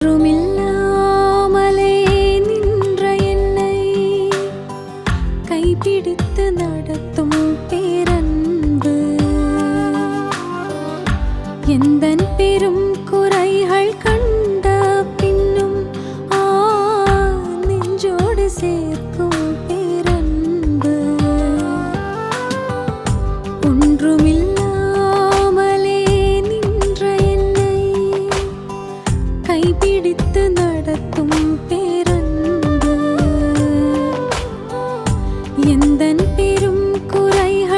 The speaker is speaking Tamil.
ஒன்றுமில்லாமலே நின்ற என்னை கைப்பிடித்து நடத்தும் பேரன்பு. எந்தன் பெரும் குறைகள் கண்ட பின்னும் ஆ நெஞ்சோடு சேர்க்கும் கைபிடித்து நடத்தும் பேரன்பு. எந்த பெரும் குறைகள்